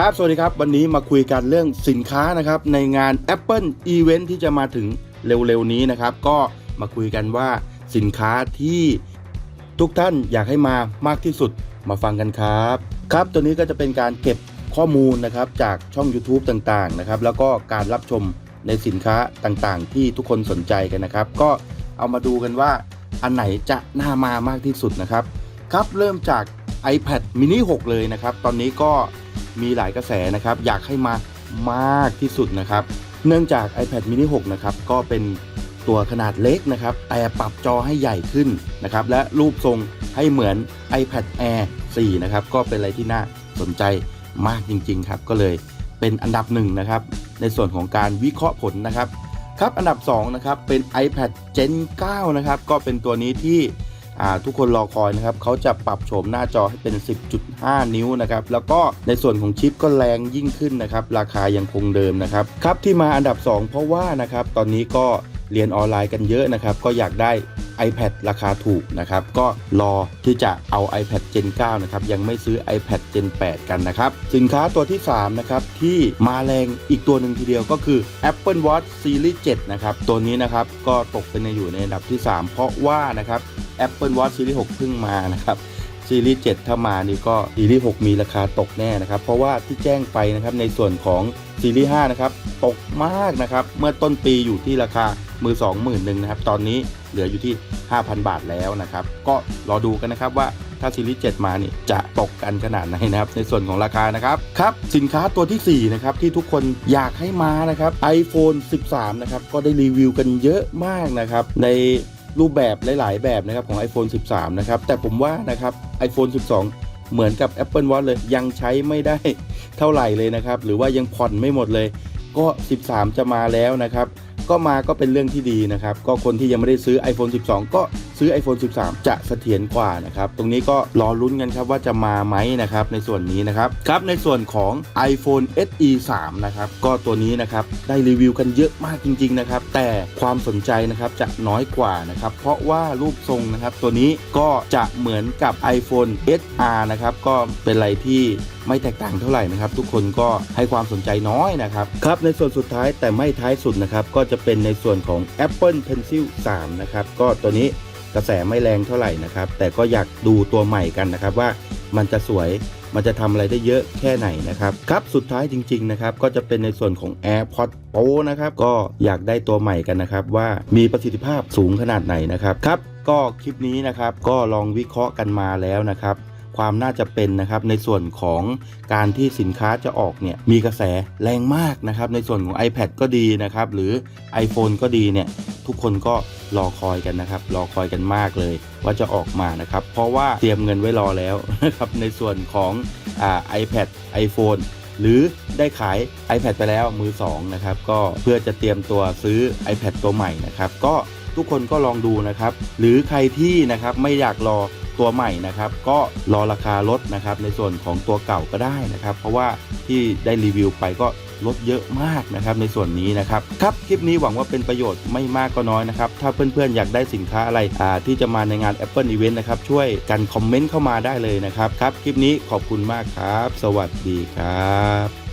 ครับ สวัสดีครับ วันนี้มาคุยกันเรื่องสินค้านะครับ ในงาน Apple Event ที่จะมาถึงเร็วๆนี้นะครับ ก็มาคุยกันว่าสินค้าที่ทุกท่านอยากให้มามากที่สุดมาฟังกันครับ ครับ ตัวนี้ก็จะเป็นการเก็บข้อมูลนะครับจากช่อง YouTube ต่างๆนะครับ แล้วก็การรับชมในสินค้าต่างๆ ที่ทุกคนสนใจกันนะครับ ก็เอามาดูกันว่าอันไหนจะน่ามามากที่สุดนะครับ ครับเริ่มจาก iPad mini 6 เลยนะครับ ตอนนี้ก็ มีหลายกระแสนะครับ อยากให้มามากที่สุดนะครับ เนื่องจาก iPad mini 6 นะครับ ก็เป็นตัวขนาดเล็กนะครับ แต่ปรับจอให้ใหญ่ขึ้นนะครับ และรูปทรงให้เหมือน iPad Air 4 นะครับ ก็เป็นอะไรที่น่าสนใจมากจริง ๆ ครับ ก็เลยเป็นอันดับหนึ่งนะครับ ในส่วนของการวิเคราะห์ผลนะครับ ครับ อันดับ2นะครับ เป็น iPad Gen 9 นะครับ ก็เป็นตัวนี้ที่ ทุกคนรอคอยนะครับเขาจะปรับโฉมหน้าจอให้เป็น 10.5 นิ้วนะครับแล้วก็ในส่วนของชิปก็แรงยิ่งขึ้นนะครับราคายังคงเดิมนะครับครับที่มาอันดับ 2 เพราะว่านะครับตอนนี้ก็ เรียนออนไลน์กันเยอะนะครับ ก็อยากได้ iPad ราคาถูกนะครับ ก็รอที่จะเอา iPad Gen 9 นะครับ ยังไม่ซื้อ iPad Gen 8 กันนะครับ สินค้าตัวที่ 3 นะครับ ที่มาแรงอีกตัวหนึ่งทีเดียวก็คือ Apple Watch Series 7 นะครับ ตัวนี้นะครับ ก็ตกเป็นอยู่ในอันดับที่ 3 เพราะว่านะครับ Apple Watch Series 6 เพิ่งมานะครับ ซีรีส์7ถ้ามานี่ก็ซีรีส์6มีราคาตกแน่นะครับ เพราะว่าที่แจ้งไปนะครับในส่วนของซีรีส์5นะครับตกมากนะครับ เมื่อต้นปีอยู่ที่ราคามือ2 0 0 0 0นะครับ ตอนนี้เหลืออยู่ที่ 5,000 บาทแล้วนะครับ ก็รอดูกันนะครับว่าถ้าซีรีส์7มานี่จะตกกันขนาดไหนนะครับ ในส่วนของราคานะครับครับ สินค้าตัวที่ 4 นะครับ ที่ทุกคนอยากให้มานะครับ iPhone 13 นะครับ ก็ได้รีวิวกันเยอะมากนะครับ ใน รูปแบบหลาย ๆ แบบนะครับของ iPhone 13 นะครับ แต่ผมว่านะครับ iPhone 12 เหมือนกับ Apple Watch เลยยังใช้ไม่ได้เท่าไหร่เลยนะครับ หรือว่ายังผ่อนไม่หมดเลย ก็ 13 จะมาแล้วนะครับ ก็มาก็เป็นเรื่องที่ดีนะครับ ก็คนที่ยังไม่ได้ซื้อ iPhone 12 ก็ซื้อ iPhone 13 จะเสถียรกว่านะครับ ตรงนี้ก็รอลุ้นกันครับว่าจะมาไหมนะครับในส่วนนี้นะครับครับในส่วนของ iPhone SE 3นะครับก็ตัวนี้นะครับได้รีวิวกันเยอะมากจริงๆนะครับแต่ความสนใจนะครับจะน้อยกว่านะครับเพราะว่ารูปทรงนะครับตัวนี้ก็จะเหมือนกับ iPhone SR นะครับก็เป็นอะไรที่ ไม่แตกต่างเท่าไหร่นะครับ ทุกคนก็ให้ความสนใจน้อยนะครับครับในส่วนสุดท้ายแต่ไม่ท้ายสุดนะครับก็จะเป็นในส่วนของ Apple Pencil 3 นะครับก็ตัวนี้กระแสไม่แรงเท่าไหร่นะครับ แต่ก็อยากดูตัวใหม่กันนะครับว่ามันจะสวยมันจะทำอะไรได้เยอะแค่ไหนนะครับครับสุดท้ายจริงๆนะครับก็จะเป็นในส่วนของ AirPods Pro นะครับก็อยากได้ตัวใหม่กันนะครับว่ามีประสิทธิภาพสูงขนาดไหนนะครับครับก็คลิปนี้นะครับก็ลองวิเคราะห์กันมาแล้วนะครับ ความน่าจะเป็นนะครับในส่วนของการที่สินค้าจะออกเนี่ยมีกระแสแรงมากนะครับในส่วนของ iPad ก็ดีนะครับหรือ iPhone ก็ดีเนี่ยทุกคนก็รอคอยกันนะครับ รอคอยกันมากเลยว่าจะออกมานะครับ เพราะว่าเตรียมเงินไว้รอแล้วนะครับในส่วนของอ่า iPad iPhone หรือได้ขาย iPad ไปแล้วมือ2นะครับก็เพื่อจะเตรียมตัวซื้อ iPad ตัวใหม่นะครับ ก็ทุกคนก็ลองดูนะครับ หรือใครที่นะครับไม่อยากรอ ตัวใหม่นะครับ ก็รอราคาลดนะครับในส่วนของตัวเก่าก็ได้นะครับ เพราะว่าที่ได้รีวิวไปก็ลดเยอะมากนะครับในส่วนนี้นะครับครับคลิปนี้หวังว่าเป็นประโยชน์ไม่มากก็น้อยนะครับ ถ้าเพื่อนๆอยากได้สินค้าอะไรอ่าที่จะมาในงาน Apple Event นะครับ ช่วยกันคอมเมนต์เข้ามาได้เลยนะครับครับ คลิปนี้ขอบคุณมากครับ สวัสดีครับ